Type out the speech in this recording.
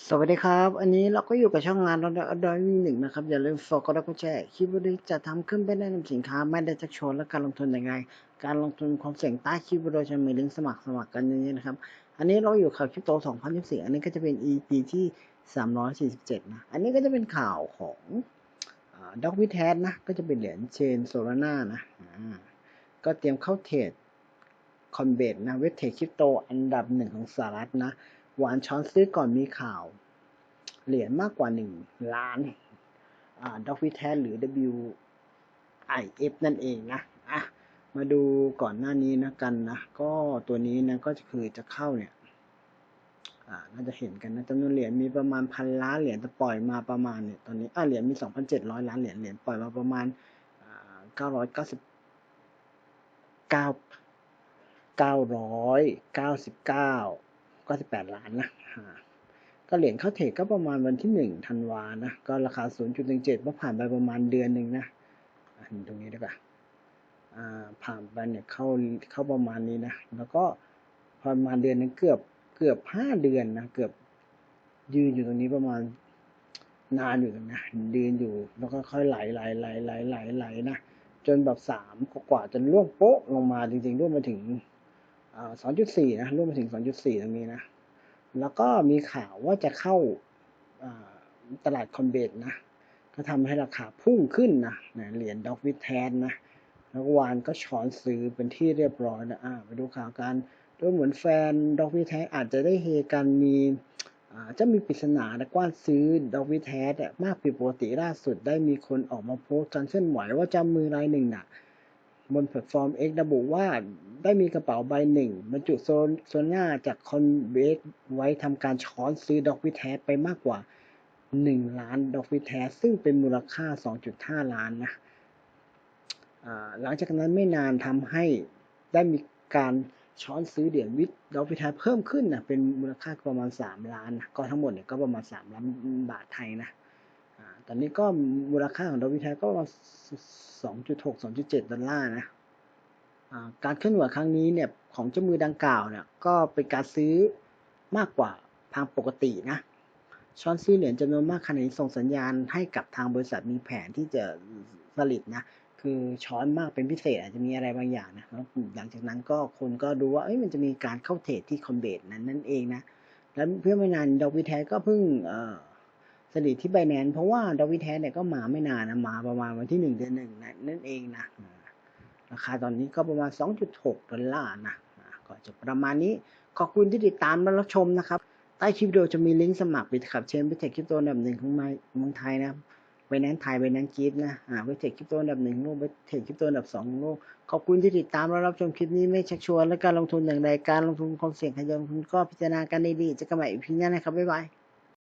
สวัสดีครับ อันนี้เราก็อยู่กับช่องงานเราดอยหนึ่งนะครับ อย่าลืมฝากกดไลค์กดแชร์คลิปวิดีโอจะทำขึ้นเป็นแนะนำสินค้าไม่ได้จะชวนและการลงทุนยังไง การลงทุนความเสี่ยงใต้คลิปวิดีโอจะมีลิงก์สมัครสมัครกันอย่างนี้นะครับ อันนี้เราอยู่ข่าวคริปโต 2024 อันนี้ก็จะเป็น EP ที่ 347 นะ อันนี้ก็จะเป็นข่าวของด็อกวิแทสนะ ก็จะเป็นเหรียญเชนโซลาร่านะ ก็เตรียมเข้าเทรดคอนเบตนะเวทเทรดคริปโตอันดับหนึ่งของสหรัฐนะ หวานช้อนซื้อก่อนมีข่าว เหรียญมากกว่าหนึ่งล้านด็อกวิแทนหรือ WIF นั่นเองนะอะมาดูก่อนหน้านี้นะกันนะ ก็ตัวนี้นะก็คือจะเข้าเนี่ยน่าจะเห็นกันนะจำนวนเหรียญมีประมาณพันล้านเหรียญจะปล่อยมาประมาณเนี่ยตอนนี้อ่าเหรียญมีสองพันเจ็ดร้อยล้านเหรียญเหรียญปล่อยมาประมาณเก้าร้อยเก้าสิบเก้าสิบแปดล้านนะก็เหรียญเข้าเทรดก็ประมาณวันที่หนึ่งธันวานะ ก็ราคา 0.17เมื่อผ่านไปประมาณเดือนหนึ่งนะเห็นตรงนี้ด้วยกันผ่านไปเนี่ยเข้าเข้าประมาณนี้นะ แล้วก็ประมาณเดือนนึงเกือบเกือบห้าเดือนนะ เกือบยืนอยู่ตรงนี้ประมาณนานอยู่นะยืนอยู่ แล้วก็ค่อยไหลไหลไหลไหลไหลไหลนะ จนแบบสามกว่าจนร่วงโป๊ะลงมาจริงๆร่วงมาถึง สองจุดสี่นะร่วงมาถึงสองจุดสี่ตรงนี้นะ แล้วก็มีข่าวว่าจะเข้าตลาดคอมเบตนะ ก็ทำให้ราคาพุ่งขึ้นนะเหรียญด็อกวิแทนนะแล้ววานก็ช้อนซื้อเป็นที่เรียบร้อยนะอ่าไปดูข่าวกันดูเหมือนแฟนด็อกวิแทนอาจจะได้เฮกันมีจะมีปริศนาและกว้านซื้อดอกวิแทนมากผิดปกติล่าสุดได้มีคนออกมาโพสต์การเคลื่อนไหวว่าจำมือรายหนึ่งนะ่ะ บนแพลตฟอร์ม X ระบุว่าได้มีกระเป๋าใบหนึ่งบรรจุโซนโซน่าจากคอนเบสไว้ทำการช้อนซื้อดอกวิแทสไปมากกว่า 1 ล้านดอกวิแทสซึ่งเป็นมูลค่า 2.5 ล้านนะหลังจากนั้นไม่นานทำให้ได้มีการช้อนซื้อเหรียญวิทดอกวิแทสเพิ่มขึ้นนะเป็นมูลค่าประมาณ 3 ล้านนะก็ทั้งหมดเนี่ยก็ประมาณ 3 ล้านบาทไทยนะ ตอนนี้ก็มูลค่าของดอกวิทสก็ประมาณ2.6 2.7 ดอลลาร์นะการเคลื่อนไหวครั้งนี้เนี่ยของเจ้ามือดังกล่าวเนี่ยก็เป็นการซื้อมากกว่าทางปกตินะช้อนซื้อเหรียญจำนวนมากขณะนี้ส่งสัญญาณให้กับทางบริษัทมีแผนที่จะผลิตนะคือช้อนมากเป็นพิเศษอาจจะมีอะไรบางอย่างนะแล้วหลังจากนั้นก็คนก็ดูว่าเอ้ยมันจะมีการเข้าเทรดที่คอมเบตนั้นนั่นเองนะแล้วเพื่อไม่นานดอกวิแทก็เพิ่งเอ่อ สลิดที่ไบแนนเพราะว่าดอกวิแทเนี่ยก็มาไม่นานนะมาประมาณวันที่หนึ่งเดือนหนึ่งนั่นเองนะราคาตอนนี้ก็ประมาณ 2.6ดอลลาร์นะก็จะประมาณนี้ขอบคุณที่ติดตามและรับชมนะครับ ใต้คลิปวิดีโอจะมีลิงก์สมัครบิตคับเชนไปเทคคริปโตอันดับหนึ่งของเมืองไทยนะไปแนนไทยไปแนนกิฟนะอ่าไปเทคคริปโตอันดับหนึ่งโลกไปเทคคริปโตอันดับสองโลกขอบคุณที่ติดตามและรับชมคลิปนี้ไม่ชักชวนและการลงทุนอย่างใดการลงทุนความเสี่ยงขยันลงทุนก็พิจารณากันดีๆจะกลับมาอีกพีหน้านะครับบ๊ายบาย